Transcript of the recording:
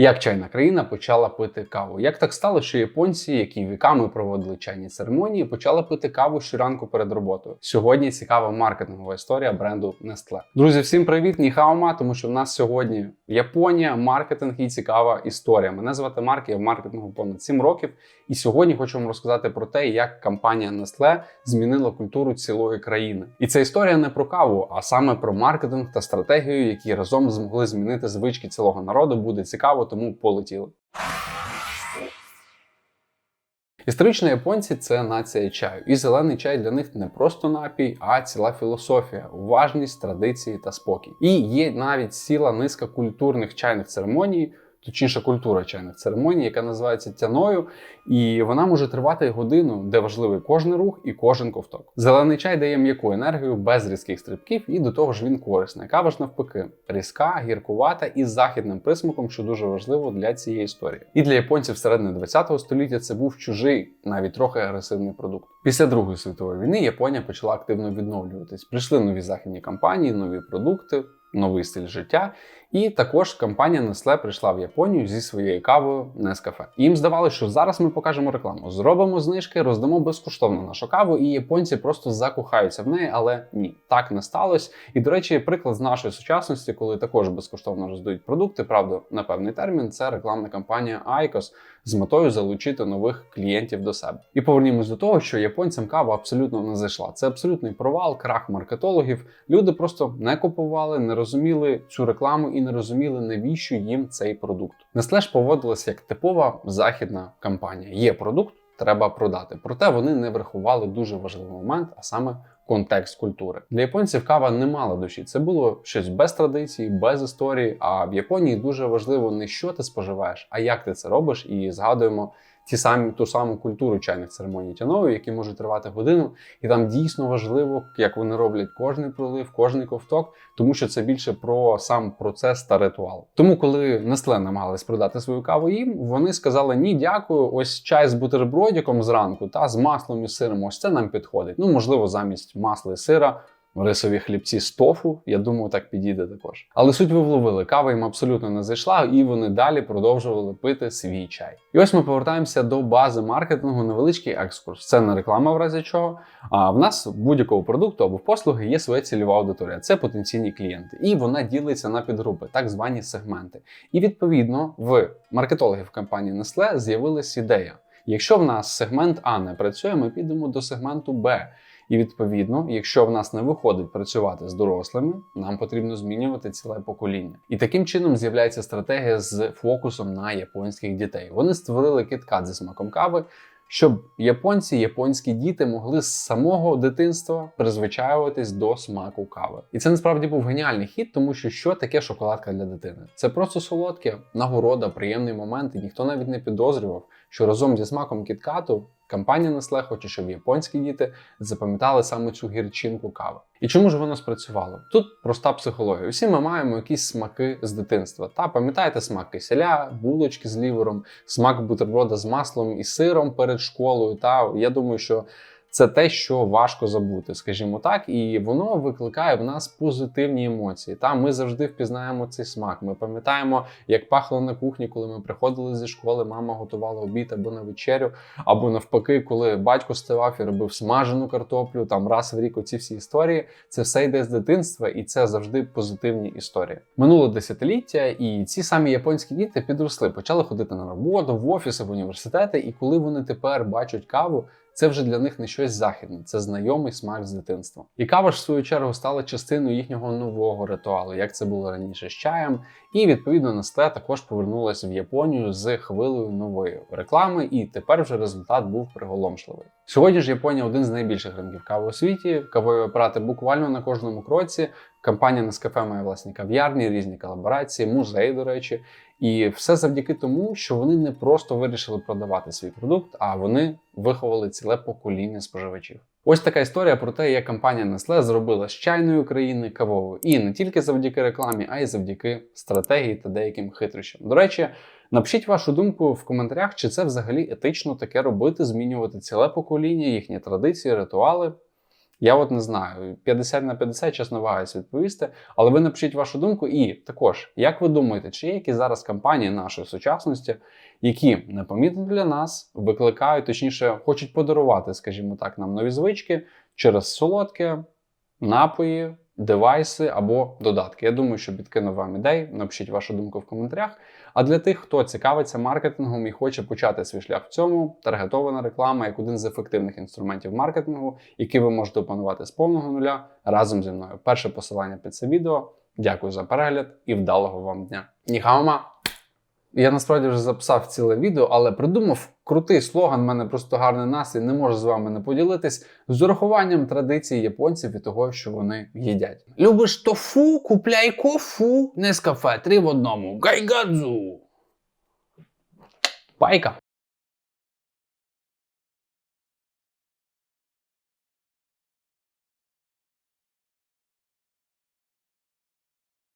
Як чайна країна почала пити каву? Як так стало, що японці, які віками проводили чайні церемонії, почали пити каву щоранку перед роботою? Сьогодні цікава маркетингова історія бренду Nestle. Друзі, всім привіт! Ніхаума, тому що в нас сьогодні Японія, маркетинг і цікава історія. Мене звати Марк, я в маркетингу понад 7 років. І сьогодні хочу вам розказати про те, як компанія Nestle змінила культуру цілої країни. І ця історія не про каву, а саме про маркетинг та стратегію, які разом змогли змінити звички цілого народу. Буде цікаво, тому полетіли. Історично японці це нація чаю, і зелений чай для них не просто напій, а ціла філософія, уважність, традиції та спокій. І є навіть ціла низка культурних чайних церемоній. Точніше, культура чайних церемоній, яка називається тяною, і вона може тривати годину, де важливий кожен рух і кожен ковток. Зелений чай дає м'яку енергію без різких стрибків, і до того ж він корисний. Кава ж навпаки, різка, гіркувата і з західним присмаком, що дуже важливо для цієї історії. І для японців середини ХХ століття це був чужий, навіть трохи агресивний продукт. Після Другої світової війни Японія почала активно відновлюватись. Прийшли нові західні компанії, нові продукти. Новий стиль життя, і також компанія Nestle прийшла в Японію зі своєю кавою Nescafe. Їм здавалося, що зараз ми покажемо рекламу, зробимо знижки, роздамо безкоштовно нашу каву, і японці просто закохаються в неї, але ні, так не сталося. І до речі, приклад з нашої сучасності, коли також безкоштовно роздають продукти, правда, на певний термін, це рекламна кампанія ICOS з метою залучити нових клієнтів до себе. І повернімось до того, що японцям кава абсолютно не зайшла. Це абсолютний провал, крах маркетологів. Люди просто не купували, не розуміли цю рекламу і не розуміли, навіщо їм цей продукт. Nestle ж поводилася як типова західна компанія. Є продукт, треба продати. Проте вони не врахували дуже важливий момент, а саме. Контекст культури для японців кава не мала душі. Це було щось без традицій, без історії. А в Японії дуже важливо не що ти споживаєш, а як ти це робиш. І згадуємо ті самі ту саму культуру чайних церемоній тянової, які можуть тривати годину, і там дійсно важливо, як вони роблять кожний пролив, кожний ковток, тому що це більше про сам процес та ритуал. Тому, коли Nestle намагались продати свою каву їм, вони сказали: Ні, дякую, ось чай з бутербродиком зранку та з маслом і сиром. Ось це нам підходить. Ну можливо, замість масла і сира рисові хлібці з тофу, я думаю, так підійде також. Але суть ви вловили, кава їм абсолютно не зайшла, і вони далі продовжували пити свій чай. І ось ми повертаємося до бази маркетингу, невеличкий екскурс. Це не реклама в разі чого. А в нас будь-якого продукту або послуги є своя цільова аудиторія. Це потенційні клієнти. І вона ділиться на підгрупи, так звані сегменти. І відповідно в маркетологів компанії Nestle з'явилась ідея. Якщо в нас сегмент А не працює, ми підемо до сегменту Б. І відповідно, якщо в нас не виходить працювати з дорослими, нам потрібно змінювати ціле покоління. І таким чином з'являється стратегія з фокусом на японських дітей. Вони створили киткат зі смаком кави. Щоб японці, японські діти могли з самого дитинства призвичаюватись до смаку кави, і це насправді був геніальний хід, тому що що таке шоколадка для дитини? Це просто солодке, нагорода, приємний момент, і ніхто навіть не підозрював, що разом зі смаком кіткату Компанія Nestle хоче, щоб японські діти запам'ятали саме цю гірчинку кави. І чому ж воно спрацювало? Тут проста психологія. Усі ми маємо якісь смаки з дитинства. Та пам'ятаєте смак киселя, булочки з лівером, смак бутерброда з маслом і сиром перед школою. Та я думаю, що це те, що важко забути, скажімо так, і воно викликає в нас позитивні емоції. Та ми завжди впізнаємо цей смак. Ми пам'ятаємо, як пахло на кухні, коли ми приходили зі школи, мама готувала обід або на вечерю, або навпаки, коли батько ставав і робив смажену картоплю, там раз в рік оці всі історії. Це все йде з дитинства, і це завжди позитивні історії. Минуло десятиліття, і ці самі японські діти підросли, почали ходити на роботу, в офіси, в університети. І коли вони тепер бачать каву. Це вже для них не щось західне, це знайомий смак з дитинства. І кава ж в свою чергу стала частиною їхнього нового ритуалу, як це було раніше з чаєм. І відповідно Nestle також повернулася в Японію з хвилею нової реклами, і тепер вже результат був приголомшливий. Сьогодні ж Японія один з найбільших ринків кави у світі. Кавові апарати буквально на кожному кроці. Компанія Nescafe має власні кав'ярні, різні колаборації, музеї, до речі. І все завдяки тому, що вони не просто вирішили продавати свій продукт, а вони виховали ціле покоління споживачів. Ось така історія про те, як компанія Nestle зробила з чайної країни кавовою. І не тільки завдяки рекламі, а й завдяки стратегії та деяким хитрощам. До речі, напишіть вашу думку в коментарях, чи це взагалі етично таке робити, змінювати ціле покоління, їхні традиції, ритуали. Я от не знаю, 50 на 50, чесно вагаюсь відповісти. Але ви напишіть вашу думку. І також, як ви думаєте, чи є якісь зараз компанії нашої сучасності, які непомітно для нас викликають, точніше, хочуть подарувати, скажімо так, нам нові звички через солодке, напої, девайси або додатки. Я думаю, що підкину вам ідей. Напишіть вашу думку в коментарях. А для тих, хто цікавиться маркетингом і хоче почати свій шлях в цьому, таргетована реклама як один з ефективних інструментів маркетингу, який ви можете опанувати з повного нуля разом зі мною. Перше посилання під це відео. Дякую за перегляд і вдалого вам дня. Ніхаума! Я насправді вже записав ціле відео, але придумав крутий слоган. в мене просто гарний настрій, не можу з вами не поділитись з урахуванням традицій японців і того, що вони їдять. Любиш тофу, купляй кофу. Не з кафе, три в одному. Гайгадзу. Пайка.